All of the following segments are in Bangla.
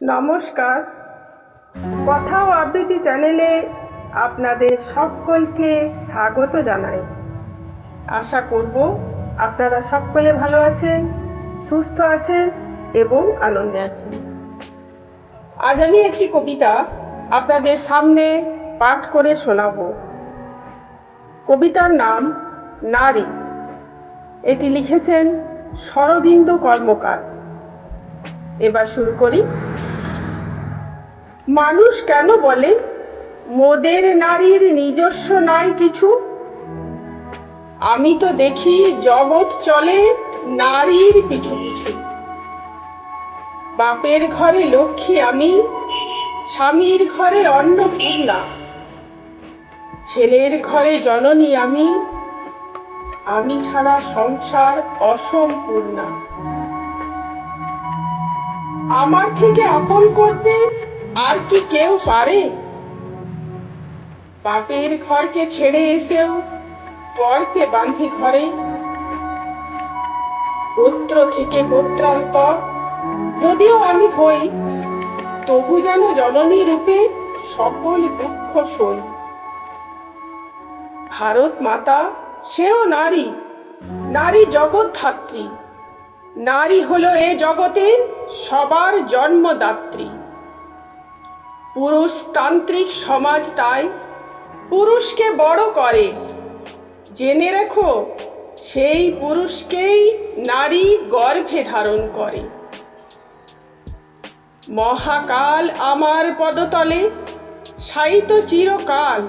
নমস্কার। কথা ও আবৃত্তি চ্যানেলে আপনাদের সকলকে স্বাগত জানাই। আশা করব আপনারা সকলে ভালো আছেন, সুস্থ আছেন এবং আনন্দে আছেন। আজ আমি একটি কবিতা আপনাদের সামনে পাঠ করে শোনাবো। কবিতার নাম নারী। এটি লিখেছেন শরদিন্দু কর্মকার। এবার শুরু করি। মানুষ কেন বলে, মোদের নারীর নিজস্ব নাই কিছু আমি তো দেখি জগৎ চলে নারীর পিছু পিছু। বাপের ঘরে লক্ষ্মী, আমি স্বামীর ঘরে অন্নপূর্ণা ছেলের ঘরে জননী, আমি আমি ছাড়া সংসার অসম্পূর্ণা। আমার থেকে আপন করতে আর কি কেউ পারে? বাপের ঘরকে ছেড়ে এসেও পরকে বাঁধি ঘরে। গোত্র থেকে গোত্রান্তর যদিও আমি হই, তবু যেন জননী রূপে সকল দুঃখ সই। ভারত মাতা, সেও নারী নারী জগৎ ধাত্রী। নারী হলো এ জগতের সবার জন্মদাত্রী। পুরুষতান্ত্রিক সমাজ তাই পুরুষকে বড় করে। জেনে রেখো, সেই পুরুষকেই নারী গর্ভে ধারণ করে। মহাকাল আমার পদতলে সাইত চিরকাল।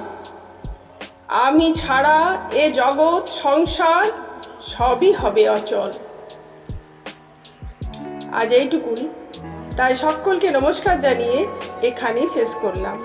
আমি ছাড়া এ জগৎ সংসার সবই হবে অচল। আজ এইটুকুই। তাই সকলকে নমস্কার জানিয়ে এখানেই শেষ করলাম।